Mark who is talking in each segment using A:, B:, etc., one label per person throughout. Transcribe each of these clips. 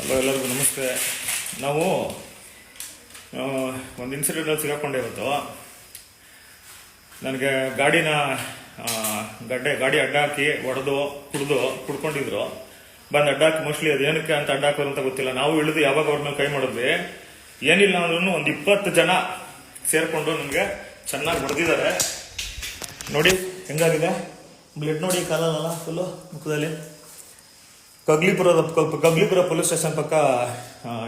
A: Hello ಎಲ್ಲರಿಗೂ ನಮಸ್ತೆ. ನಾವು ಒಂದು ಇನ್ಸಿಡೆಂಟಲ್ಲಿ ಸಿಗಾಕೊಂಡೆ ಇವತ್ತು. ನನಗೆ ಗಾಡಿನ ಗಡ್ಡೆ, ಗಾಡಿ ಅಡ್ಡ ಹಾಕಿ ಹೊಡೆದು ಕುಡ್ದು, ಕುಡ್ಕೊಂಡಿದ್ರು. ಬಂದು ಅಡ್ಡ ಹಾಕಿ ಮೋಸ್ಟ್ಲಿ ಅದು ಏನಕ್ಕೆ ಅಂತ ಅಡ್ಡ ಹಾಕೋರು ಅಂತ ಗೊತ್ತಿಲ್ಲ. ನಾವು ಇಳಿದು ಯಾವಾಗ ಅವ್ರ ಕೈ ಮಾಡಿದ್ವಿ. ಏನಿಲ್ಲ ಅಂದ್ರೂ ಒಂದು ಇಪ್ಪತ್ತು ಜನ ಸೇರಿಕೊಂಡು ನನಗೆ ಚೆನ್ನಾಗಿ ಹೊಡೆದಿದ್ದಾರೆ. ನೋಡಿ, ಹೆಂಗಾಗಿದೆ? ಬ್ಲಡ್ ನೋಡಿ, ಕಾಲಲ್ಲ ಫುಲ್ಲು ಮುಖದಲ್ಲಿ? ಕಗ್ಲಿಪುರದ ಕಗ್ಲಿಪುರ ಪೊಲೀಸ್ ಸ್ಟೇಷನ್ ಪಕ್ಕ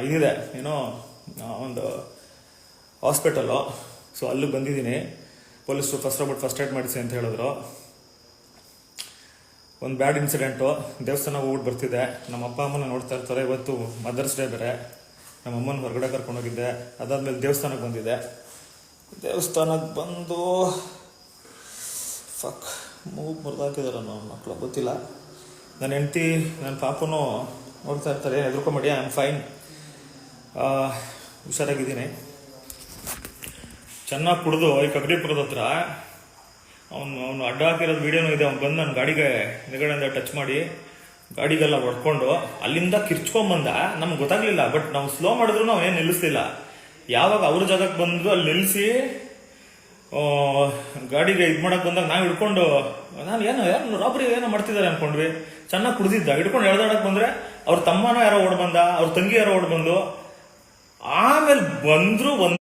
A: ಇದಿದೆ. ಏನೋ ಒಂದು ಹಾಸ್ಪಿಟಲು. ಸೊ ಅಲ್ಲಿಗೆ ಬಂದಿದ್ದೀನಿ. ಪೊಲೀಸರು ಫಸ್ಟ್ ರೋಬಿಟ್ ಫಸ್ಟ್ ಏಡ್ ಮಾಡಿಸಿ ಅಂತ ಹೇಳಿದ್ರು. ಒಂದು ಬ್ಯಾಡ್ ಇನ್ಸಿಡೆಂಟು ದೇವಸ್ಥಾನ ಹೋಗ್ಬಿಟ್ಟು ಬರ್ತಿದೆ. ನಮ್ಮ ಅಪ್ಪ ಅಮ್ಮನ ನೋಡ್ತಾ ಇರ್ತಾರೆ. ಇವತ್ತು ಮದರ್ಸ್ ಡೇ ಬೇರೆ. ನಮ್ಮ ಅಮ್ಮನ ಹೊರಗಡೆ ಕರ್ಕೊಂಡೋಗಿದ್ದೆ ಅದಾದಮೇಲೆ ದೇವಸ್ಥಾನಕ್ಕೆ ಬಂದಿದೆ ದೇವಸ್ಥಾನಕ್ಕೆ ಬಂದು ಫಕ್ ಮೂಗು ಮುರಿದಾಕಿದಾರೆ ನಮ್ಮ ಮಕ್ಕಳು ಗೊತ್ತಿಲ್ಲ. ನನ್ನ ಹೆಂಡತಿ, ನನ್ನ ಪಾಪನು ನೋಡ್ತಾ ಇರ್ತಾರೆ ಹೆದರ್ಕೊಂಬೇಡಿ ಐ ಆಮ್ ಫೈನ್ ಹುಷಾರಾಗಿದ್ದೀನಿ. ಚೆನ್ನಾಗಿ ಕುಡಿದು, ಈ ಕಗಡಿಪುರದ ಹತ್ರ, ಅವನು ಅವನು ಅಡ್ಡ ಹಾಕಿರೋದು ವೀಡಿಯೋನು ಇದೆ, ಅವ್ನು ಬಂದು ನನ್ನ ಗಾಡಿಗೆ ಹಿಂದ್ಗಡೆಯಿಂದ ಟಚ್ ಮಾಡಿ, ಗಾಡಿಗೆಲ್ಲ ಹೊಡ್ಕೊಂಡು, ಅಲ್ಲಿಂದ ಕಿರ್ಚ್ಕೊಂಬಂದ, ನಮ್ಗೆ ಗೊತ್ತಾಗ್ಲಿಲ್ಲ ಬಟ್ ನಾವು ಸ್ಲೋ ಮಾಡಿದ್ರು ನಾವು ಏನು ನಿಲ್ಲಿಸ್ಲಿಲ್ಲ. ಯಾವಾಗ ಅವ್ರ ಜಾಗಕ್ಕೆ ಬಂದು ಅಲ್ಲಿ ನಿಲ್ಲಿಸಿ ಗಾಡಿಗೆ ಇದು ಮಾಡಕ್ ಬಂದಾಗ ನಾವು ಹಿಡ್ಕೊಂಡು, ನಾನು ಏನೋ, ಯಾರು ರಾಬರಿ ಏನೋ ಮಾಡ್ತಿದ್ದಾರೆ ಅನ್ಕೊಂಡ್ವಿ. ಚೆನ್ನಾಗಿ ಕುಡಿದಿದ್ದ, ಹಿಡ್ಕೊಂಡು ಎಳ್ದಾಡಕ್ ಬಂದ್ರೆ ಅವ್ರ ತಮ್ಮನೋ ಯಾರೋ ಓಡ್ ಬಂದ, ಅವ್ರ ತಂಗಿ ಯಾರೋ ಓಡ್ ಬಂದು ಆಮೇಲೆ ಬಂದ್ರು ಒಂದ್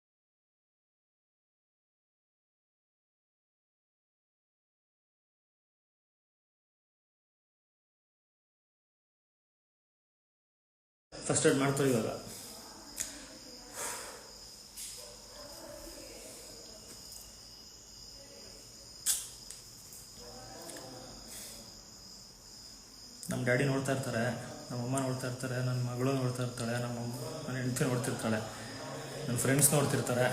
A: ಫಸ್ಟ್ ಏಡ್ ಮಾಡ್ತಾರೆ ಇವಾಗ. ನಮ್ಮ ಡ್ಯಾಡಿ ನೋಡ್ತಾ ಇರ್ತಾರೆ ನಮ್ಮ ಅಮ್ಮ ನೋಡ್ತಾ ಇರ್ತಾರೆ ನನ್ನ ಮಗಳು ನೋಡ್ತಾ ಇರ್ತಾಳೆ ನಮ್ಮ ನನ್ನ ಹೆಂಡತಿ ನೋಡ್ತಿರ್ತಾಳೆ ನನ್ನ ಫ್ರೆಂಡ್ಸ್ ನೋಡ್ತಿರ್ತಾರೆ.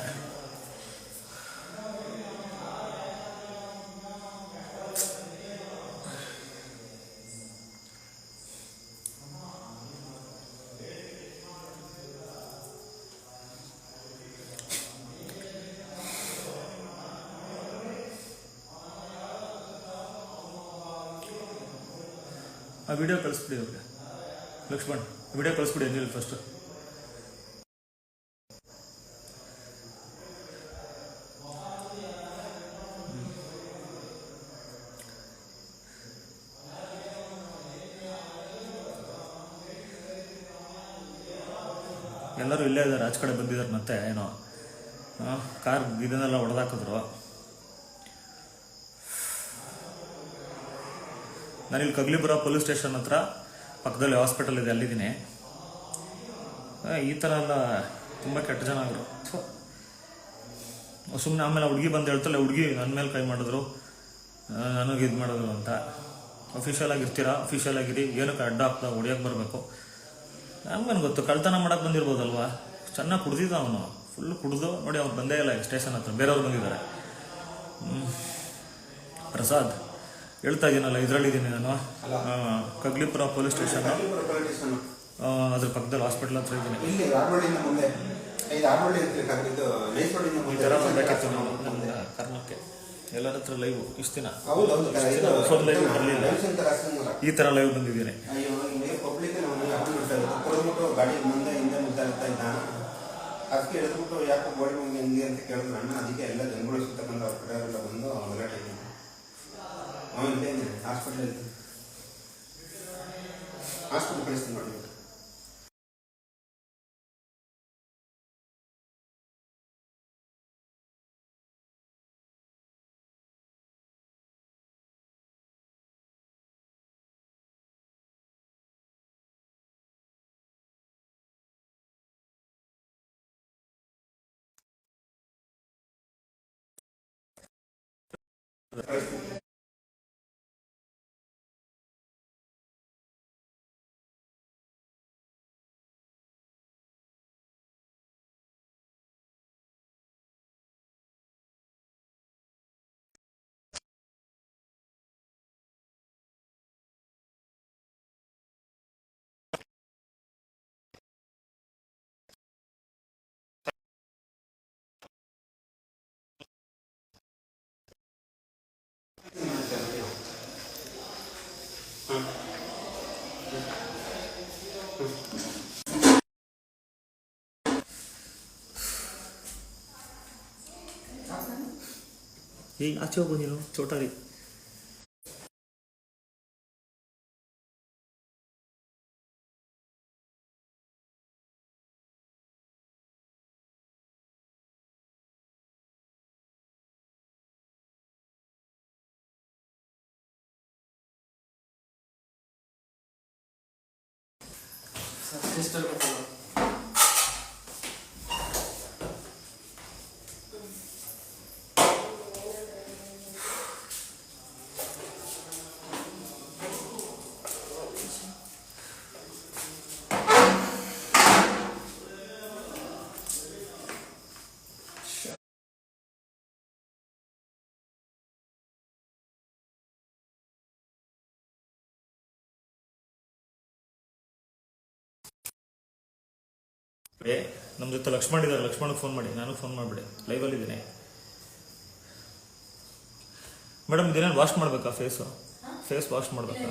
A: ಆ ವಿಡಿಯೋ ಕಳಿಸ್ಬಿಡಿ ಅವ್ರಿಗೆ ಲಕ್ಷ್ಮಣ್ ವಿಡಿಯೋ ಕಳಿಸ್ಬಿಡಿ ಅಂದಿಲ್ಲ ಫಸ್ಟ್ ಎಲ್ಲರೂ ಇಲ್ಲೇ ಇದ್ದಾರೆ, ಆಚೆ ಕಡೆ ಬಂದಿದ್ದಾರೆ ಮತ್ತೆ, ಏನೋ. ಕಾರ್ ಇದನ್ನೆಲ್ಲ ಹೊಡೆದಾಕಿದ್ರು. ನಾನಿಲ್ಲಿ ಕಗ್ಲಿಪುರ ಪೊಲೀಸ್ ಸ್ಟೇಷನ್ ಹತ್ರ ಪಕ್ಕದಲ್ಲಿ ಹಾಸ್ಪಿಟಲ್ ಇದೆ, ಅಲ್ಲಿದ್ದೀನಿ. ಈ ಥರ ಎಲ್ಲ ತುಂಬ ಕೆಟ್ಟ ಜನ ಆದರು. ಸುಮ್ಮನೆ ಆಮೇಲೆ ಹುಡುಗಿ ಬಂದು ಹೇಳ್ತಲ್ಲ, ಹುಡುಗಿ ನನ್ನ ಮೇಲೆ ಕೈ ಮಾಡಿದ್ರು. ನನಗೆ ಇದು ಮಾಡಿದ್ರು ಅಂತ. ಅಫಿಷಿಯಲ್ ಆಗಿರ್ತೀರಾ? ಅಫಿಷಿಯಲ್ ಆಗಿರಿ. ಏನಕ್ಕೆ ಅಡ್ಡ ಹಾಕ್ತಾ ಹೊಡಿಯೋಕೆ ಬರಬೇಕು? ನಮ್ಗೇನು ಗೊತ್ತು ಕಳ್ತನ ಮಾಡಕ್ಕೆ ಬಂದಿರ್ಬೋದಲ್ವಾ? ಚೆನ್ನಾಗಿ ಕುಡ್ದಿದ್ದ ಅವನು. ಫುಲ್ ಕುಡಿದು, ನೋಡಿ ಅವ್ರು ಬಂದೇ ಇಲ್ಲ ಸ್ಟೇಷನ್ ಹತ್ರ. ಬೇರೆಯವ್ರು ಬಂದಿದ್ದಾರೆ. ಪ್ರಸಾದ್. ಹೇಳ್ತಾ ಇದ್ದೀನಲ್ಲ ಇದರಲ್ಲಿದ್ದೀನಿ ನಾನು. Kaggalipura police station. ಅದ್ರ ಪಕ್ಕದಲ್ಲಿ ಹಾಸ್ಪಿಟಲ್ ಹತ್ರ ಇದ್ದೀನಿ. ಈ ಥರ ಬರಬೇಕಿತ್ತು ನಾನು ನಮ್ಮ ಕರ್ಮಕ್ಕೆ ಎಲ್ಲರ ಹತ್ರ ಲೈವ್ ಇಷ್ಟು ದಿನ.
B: ಹೌದು
A: ಲೈವ್ ಬರ್ಲಿಲ್ಲ. ಈ ಥರ ಲೈವ್ ಬಂದಿದ್ದೀನಿ.
B: ಅದಕ್ಕೆ ಹೇಳಿದ್ಬಿಟ್ಟು ಯಾಕೆ ಗೋಲ್ಡ್ ಮುಂದೆ ಹಿಂಗೆ ಅಂತ ಕೇಳಿದ್ರು ಅಣ್ಣ. ಅದಕ್ಕೆ ಎಲ್ಲ ಜನಗಳು ಸುತ್ತಕೊಂಡು ಅವ್ರ ಎಲ್ಲ ಬಂದು ಗಲಾಟೆ ಅವನು ಹೇಗೆ ಹಾಸ್ಪಿಟಲ್ ಹಾಸ್ಪಿಟಲ್ ಕಳಿಸ್ತೀನಿ ನೋಡಿ
A: Thank you. ಆಚೆ ಹೋಗು ನೀನು ಚೋಟಾರಿ ಏ ನಮ್ಮ ಜೊತೆ ಲಕ್ಷ್ಮಣ್ ಇದ್ದಾರೆ ಲಕ್ಷ್ಮಣ್ಗೆ ಫೋನ್ ಮಾಡಿ. ನಾನು ಫೋನ್ ಮಾಡಿಬಿಡಿ. ಲೈವಲ್ಲಿ ಇದ್ದೀನಿ. ಮೇಡಮ್ ದಿನ ವಾಶ್ ಮಾಡಬೇಕಾ ಫೇಸು ಫೇಸ್ ವಾಶ್ ಮಾಡಬೇಕಾ?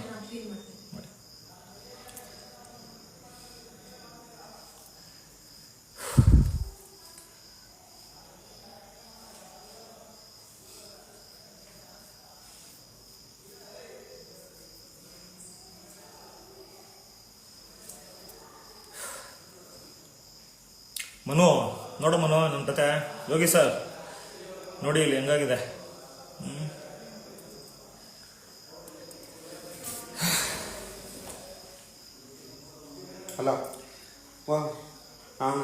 A: ಮನು ನೋಡು ಮನು ನಮ್ಮ ಜೊತೆ. ಯೋಗಿ ಸರ್. ನೋಡಿ ಇಲ್ಲಿ ಹೆಂಗಾಗಿದೆ.
B: ಹಲೋ. ಓ ಹಾಂ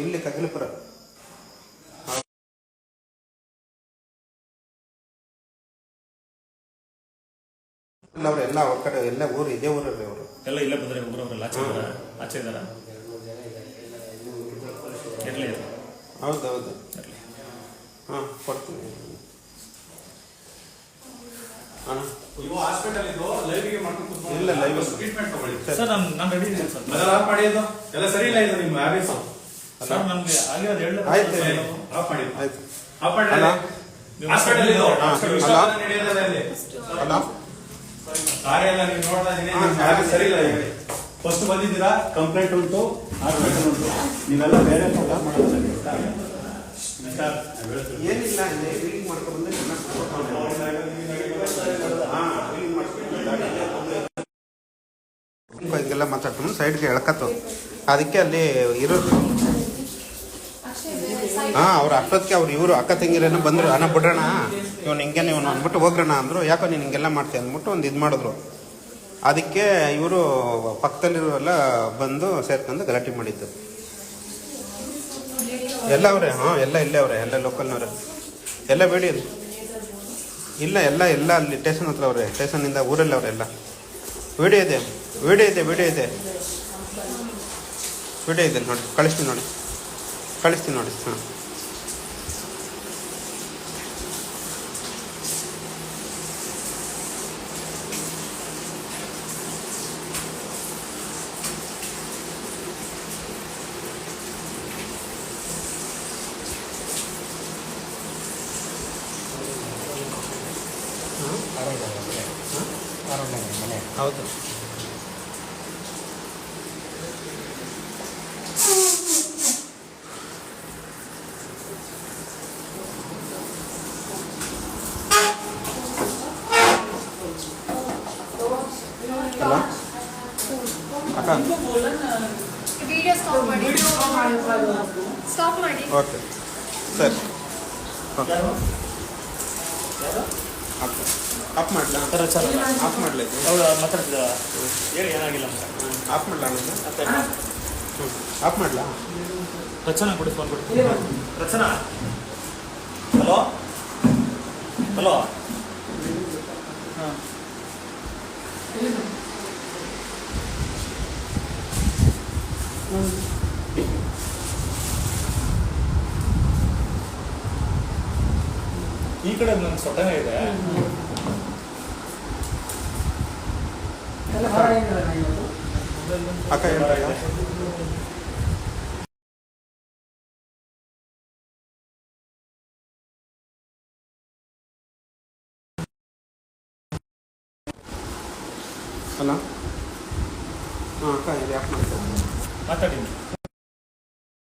B: ಇಲ್ಲಿ ಕಗಲಪುರ ಇಲ್ಲ ಅವ್ರು ಎಲ್ಲ ಅವ್ರ ಕಡೆ ಎಲ್ಲ ಊರು ಇದೇ ಊರಲ್ಲಿ ಅವರು.
A: ಎಲ್ಲ ಇಲ್ಲೇ ಬಂದರೆ ಒಬ್ಬರವರೆಲ್ಲ ಆಚೆ ಇದ್ದಾರ? ಆಚೆ ಇದ್ದಾರ? ಇರಲಿ
B: ಹೌದು ಹೌದು.
A: ಇರಲಿ
B: ಹಾಂ ಕೊಡ್ತೀನಿ. ಅಣ್ಣ?
C: ಇವು ಹಾಸ್ಪಿಟಲ್ ಇದು ಲೈವ್ಗೆ ಮಾಡ್ಕೊಂಡು
B: ಇಲ್ಲ, ಲೈವ್.
C: ಟ್ರೀಟ್ಮೆಂಟ್ ತಗೊಳ್ಳಿ.
A: ಸರ್. ನಾನು ನಾನು ರೆಡಿ ಇದ್ದೀನಿ ಸರ್.
C: ಮೊದಲ ಆಫ್ ಮಾಡಿ ಇದು ಎಲ್ಲ ಸರಿ ಇಲ್ಲ ಇದು ನಿಮ್ಮ ಹ್ಯಾಬಿಟ್ಸ್
A: ಸರ್ ನಮಗೆ ಆಗಿರೋದು ಹೇಳಿ
B: ಆಯ್ತು.
C: ಆಫ್ ಮಾಡಿ.
B: ಆಯ್ತು.
C: ಆಫ್ ಮಾಡಿ
B: ಅಲ್ಲ?
C: ಹಾಸ್ಪಿಟಲ್ ಇದು. ಹಾಸ್ಪಿಟಲ್ ನಡೆಯೋದಿಲ್ಲ ಇಲ್ಲಿ.
B: ಅಲ್ಲ.
C: ಕಾರ್ಯ ಎಲ್ಲ ನೀವು ನೋಡ್ತಾ ಹ್ಯಾಬಿಟ್ ಸರಿ ಇಲ್ಲ ಹೇಳಿ ಫಸ್ಟ್ ಬಂದಿದ್ದೀರಾ? ಕಂಪ್ಲೇಂಟ್ ಉಂಟು. ಹಾಸ್ಪಿಟಲ್ ಉಂಟು. ನೀವೆಲ್ಲ ಬೇರೆ ಮಾಡೋದು
B: ಏನಿಲ್ಲ ಇಲ್ಲಿ ರೀಡಿಂಗ್ ಮಾಡ್ಕೊಂಡು ಬಂದ್ರೆ ಹಾಂ ರೀಡಿಂಗ್ ಮಾಡ್ಕೊಂಡು. ಹಿಂಗೆಲ್ಲ ಮಾತಾಡ್ಕೊಂಡು ಸೈಡ್ಗೆ ಎಳ್ಕತ್ತು. ಅದಕ್ಕೆ ಅಲ್ಲಿ ಇರೋ ಹಾಂ ಅವ್ರು ಅಷ್ಟೊತ್ತಿಗೆ ಅವ್ರು ಇವರು ಅಕ್ಕ ತಂಗಿರೇನೋ ಬಂದರು ಅಣ್ಣ ಬಿಡ್ರಣ ಇವನು ಹಿಂಗೆ ಇವನು ಅಂದ್ಬಿಟ್ಟು ಹೋಗ್ರಣ ಅಂದರು. ಯಾಕೋ ನೀನು ಹಿಂಗೆಲ್ಲ ಮಾಡ್ತೀಯ? ಅಂದ್ಬಿಟ್ಟು ಒಂದು ಇದು ಮಾಡಿದ್ರು. ಅದಕ್ಕೆ ಇವರು ಪಕ್ಕದಲ್ಲಿರೋರೆಲ್ಲ ಬಂದು ಸೇರ್ಕೊಂಡು ಗಲಾಟೆ ಮಾಡಿದ್ದು. ಎಲ್ಲ ಅವರೇ, ಹಾಂ, ಎಲ್ಲ ಇಲ್ಲೇ ಅವರೇ, ಎಲ್ಲ ಲೋಕಲ್ನವ್ರೆ ಎಲ್ಲ ಬೇಡಿ ಇಲ್ಲ, ಎಲ್ಲ ಎಲ್ಲ ಅಲ್ಲಿ ಸ್ಟೇಷನ್ ಹತ್ರ ಅವ್ರೆ ಸ್ಟೇಷನ್ನಿಂದ ಊರಲ್ಲಿ ಅವರೆಲ್ಲ ವಿಡಿಯೋ ಇದೆ ವಿಡಿಯೋ ಇದೆ ವಿಡಿಯೋ ಇದೆ. ವಿಡಿಯೋ ಇದೆ, ನೋಡಿ, ಕಳಿಸ್ತೀನಿ ನೋಡಿ. ಕಳಿಸ್ತೀನಿ ನೋಡಿ, ಹಾಂ. ಹೌದು. ಹಲೋ ಅಕ್ಕ.
D: ವಿಡಿಯೋ ಸ್ಟಾಪ್ ಮಾಡಿ. ಸ್ಟಾಪ್ ಮಾಡಿ.
B: ಓಕೆ ಸರಿ. ಓಕೆ ಆಫ್ ಮಾಡಲಾ?
A: ಸರ್ ಸರ್
B: ಆಫ್ ಮಾಡಲಿ
A: ಅವಳು ಮಾತಾಡ್ತಿದ್ದಾಳ ಹೇಳಿ ಏನಾಗಿಲ್ಲ ಅಂತ.
B: ಆಫ್ ಮಾಡಲಾ ಹ್ಞೂ ಆಫ್ ಮಾಡಲಾ?
A: ರಚನಾ ಕೊಡಿ ಫೋನ್ ಕೊಡಿ. ರಚನಾ? ಹಲೋ? ಹಲೋ? ಈ ಕಡೆ ನನ್ನ ಸ್ವತನ ಇದೆ.
B: ಅಕ್ಕ ಹೇಳ್ತಾ ಹಲೋ ಹಾಂ ಅಕ್ಕ ಇದು ಯಾಕೆ ಮಾಡ್ತಾರೆ?
A: ಮಾತಾಡಿ.